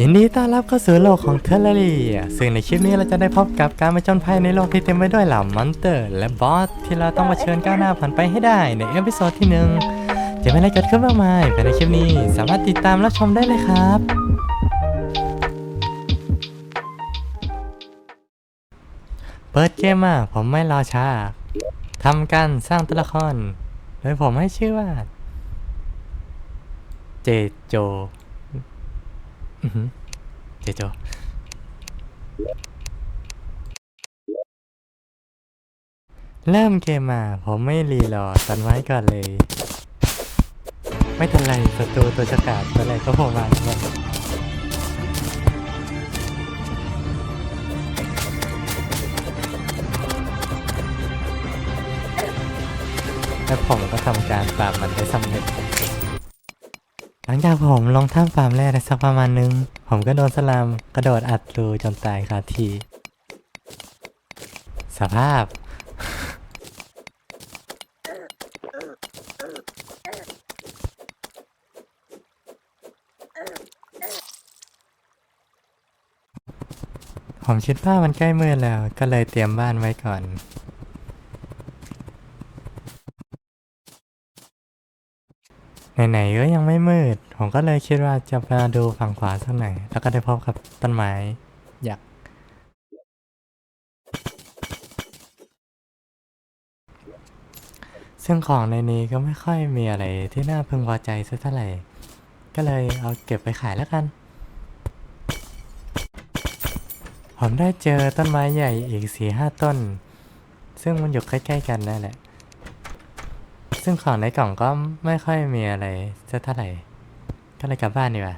ยินดีต้อนรับเข้าสู่โลกของเทเลรียซึ่งในคลิปนี้เราจะได้พบกับการมาจนภัยในโลกที่เต็มไปด้วยเหล่ามอนเตอร์ และบอสที่เราต้องมาเชิญก้าวหน้าผ่านไปให้ได้ในเอพิโซดที่หนึ่งจะมีอะไรเกิดขึ้นมากมายภายในคลิปนี้สามารถติดตามรับชมได้เลยครับ เปิดเกมมาผมไม่รอช้าทำการสร้างตัวละคร โดยผมให้ชื่อว่า เจโจ อือหือเจโจเริ่มเกมมา ผมไม่รีรอตันไว้ก่อนเลย ไม่ทันไรศัตรูตัวฉกาจตัวอะไรก็โผล่มาแล้วและผมก็ทำการปราบมันได้สำเร็จ ลังจากผมลงท่ามฟาร์มแรกได้สักประมาณนึง ผมก็โดนสลามกระโดดอัดรูจนตายคาที สภาพ ผมคิดว่ามันใกล้มืดแล้วก็เลยเตรียมบ้านไว้ก่อน ไหนๆก็ยังไม่มืด ผมก็เลยคิดว่าจะมาดูฝั่งขวาสักหน่อยแล้วก็ได้พบกับต้นไม้อยากซึ่งของในนี้ก็ไม่ค่อยมีอะไรที่น่าพึงพอใจสักเท่าไหร่ ก็เลยเอาเก็บไปขายแล้วกัน ผมได้เจอต้นไม้ใหญ่อีกสี่ห้าต้น ซึ่งมันอยู่ใกล้ๆกันนั่นแหละ ซึ่งของในกล่องก็ไม่ค่อยมีอะไรสักเท่าไหร่ ก็เลยกลับบ้านดีกว่า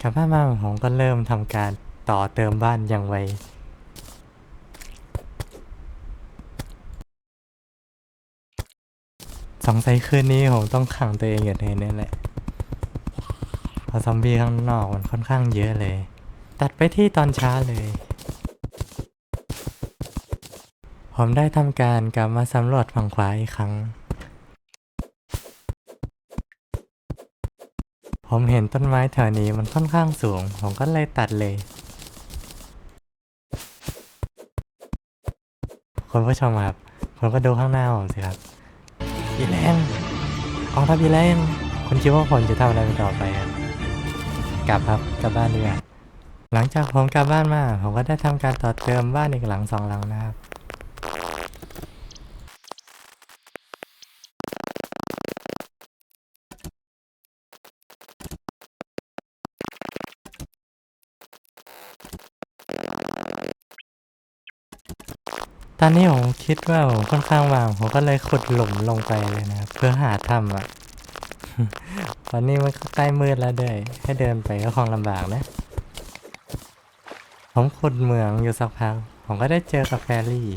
กลับบ้านมาผมก็เริ่มทำการต่อเติมบ้านอย่างไวสงสัยคืนนี้ผมต้องขังตัวเองอยู่ในนี้แหละเพราะซอมบี้ข้างนอกมันค่อนข้างเยอะเลย ตัดไปที่ตอนเช้าเลย ผมได้ทำการกลับมาสำรวจฝั่งขวาอีกครั้ง ผมเห็นต้นไม้แถวนี้มันค่อนข้างสูง ผมก็เลยตัดเลยคุณผู้ชมครับคุณก็ดูข้างหน้าผมสิครับอีแรงกองทัพอีแรงคุณคิดว่าผมจะทำอะไรต่อไปครับกลับครับกลับบ้านดีกว่าหลังจากผมกลับบ้านมา ผมก็ได้ทำการต่อเติมบ้านอีกหลังสองหลังนะครับ ตอนนี้ผมคิดว่าผมค่อนข้างว่างผมก็เลยขุดหลุมลงไปเลยนะเพื่อหาถ้ำอะ ตอนนี้มันก็ใกล้มืดแล้วด้วยให้เดินไปก็คงลำบากนะ ผมขุดเหมืองอยู่สักพัก ผมก็ได้เจอกับแฟรี่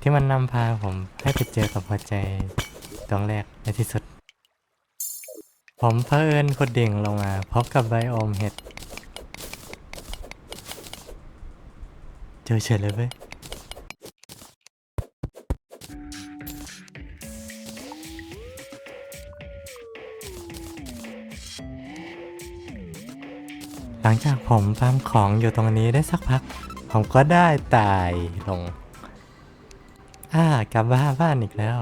ที่มันนำพาผมให้ไปเจอกับหัวใจดวงแรกในที่สุด ผมเพอเอินขุดดิ่งลงมาพบกับไบโอมเห็ด เจอเฉยเลยเว้ย หลังจากผมฟาร์มของอยู่ตรงนี้ได้สักพัก ผมก็ได้ตายลง อ่ากลับบ้านบ้านอีกแล้ว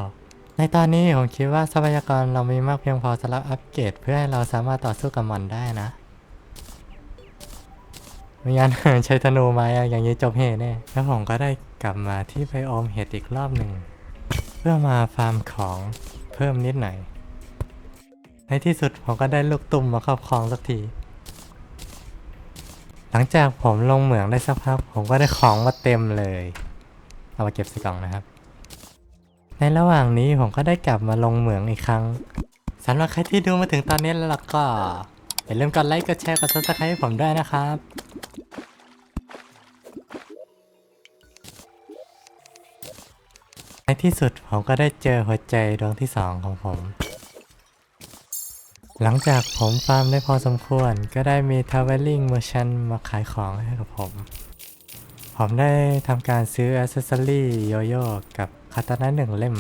ในตอนนี้ผมคิดว่าทรัพยากรเรามีมากเพียงพอสำหรับอัปเกรดเพื่อให้เราสามารถต่อสู้กับมอนได้นะไม่งั้นใช้ธนูไมาอย่างนี้จบเหตุแน่แล้วผมก็ได้กลับมาที่ไบโอมเห็ดอีกรอบหนึ่ง เพื่อมาฟาร์มของเพิ่มนิดหน่อย ในที่สุดผมก็ได้ลูกตุ่มมาครอบครองสักที หลังจากผมลงเหมืองได้สักพักผมก็ได้ของมาเต็มเลย เอามาเก็บใส่กล่องนะครับ ในระหว่างนี้ผมก็ได้กลับมาลงเหมืองอีกครั้งสำหรับใครที่ดูมาถึงตอนนี้แล้วล่ะก็อย่าลืมกดไลค์กดแชร์กดซับสไครต์ให้ผมด้วยนะครับในที่สุดผมก็ได้เจอหัวใจดวงที่สองของผม หลังจากผมฟาร์มได้พอสมควร ก็ได้มี Traveling Merchant มาขายของให้กับผม ผมได้ทำการซื้ออ c เซ s ซอรี่โยโย่กับคาตานะหนึ่งเล่ม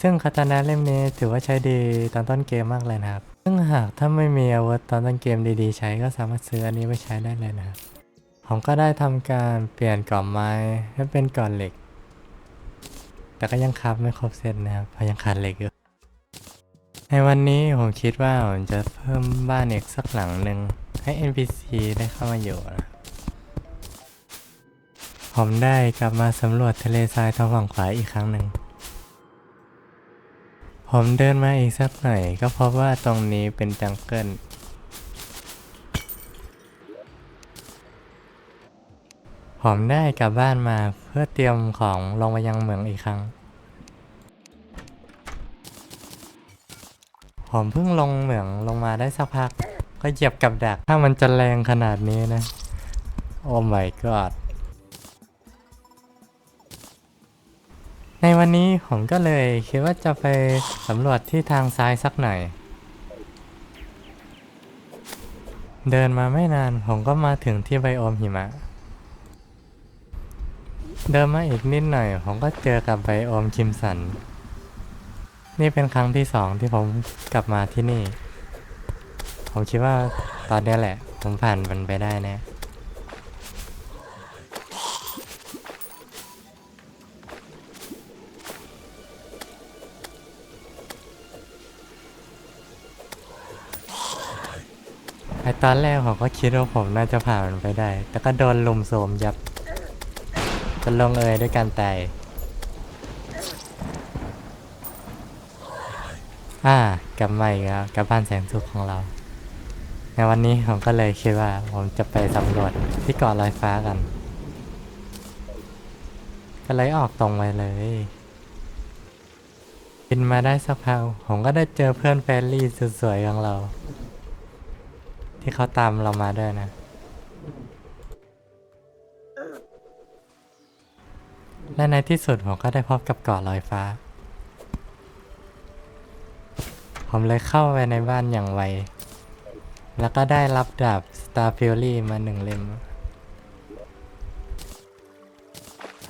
ซึ่งคาตานะเล่มนี้ถือว่าใช้ดีตอนต้นเกมมากเลยนะครับ ซึ่งหากถ้าไม่มีอาวุธตอนต้นเกมดีๆ ใช้ก็สามารถซื้ออันนี้ไปใช้ได้เลยนะครับ ผมก็ได้ทำการเปลี่ยนกล่องไม้ให้เป็นกล่องเหล็ก แต่ก็ยังคับไม่ครบเซตนะครับเพราะยังขาดเหล็กอยู่ ในวันนี้ผมคิดว่าผมจะเพิ่มบ้านอีกสักหลังหนึ่งให้ NPC ได้เข้ามาอยู่นะผมได้กลับมาสำรวจทะเลทรายทางฝั่งขวาอีกครั้งหนึ่ง ผมเดินมาอีกสักหน่อยก็พบว่าตรงนี้เป็นจังเกิล ผมได้กลับบ้านมาเพื่อเตรียมของลงมายังเหมืองอีกครั้ง ผมเพิ่งลงเหมืองลงมาได้สักพัก ก็เหยียบกับดัก ถ้ามันจะแรงขนาดนี้นะ โอ้ my god ในวันนี้ผมก็เลยคิดว่าจะไปสำรวจที่ทางซ้ายสักหน่อย เดินมาไม่นานผมก็มาถึงที่ไบโอมหิมะ เดินมาอีกนิดหน่อยผมก็เจอกับไบโอมคิมสัน นี่เป็นครั้งที่สองที่ผมกลับมาที่นี่ ผมคิดว่าตอนนี้แหละ ผมผ่านมันไปได้แน่ไอตอนแรกผมก็คิดว่าผมน่าจะผ่านมันไปได้ แต่ก็โดนลุมโสมยับจนลงเอยด้วยการตาย อ่ากลับมาอีกแล้วกับบ้านแสงสุขของเรา ในวันนี้ผมก็เลยคิดว่าผมจะไปสำรวจที่เกาะลอยฟ้ากัน ก็เลยออกตรงไปเลยบินมาได้สักพักผมก็ได้เจอเพื่อนแฟรรี่สุดสวยของเรา ที่เขาตามเรามาด้วยนะ และในที่สุดผมก็ได้พบกับเกาะลอยฟ้า ผมเลยเข้าไปในบ้านอย่างไว แล้วก็ได้รับดาบ Star Fury มาหนึ่งเล่ม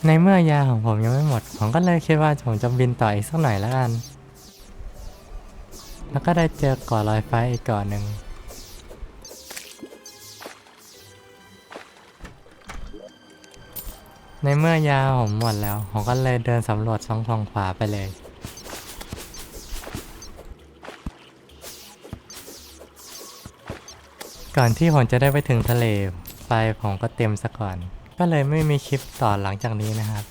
ในเมื่อยาของผมยังไม่หมด ผมก็เลยคิดว่าผมจะบินต่ออีกสักหน่อยแล้วกัน แล้วก็ได้เจอเกาะลอยฟ้าอีกเกาะหนึ่งในเมื่อยาผมหมดแล้ว ผมก็เลยเดินสำรวจช่องทางขวาไปเลย ก่อนที่ผมจะได้ไปถึงทะเลไฟผมก็เต็มซะก่อน ก็เลยไม่มีคลิปต่อหลังจากนี้นะครับ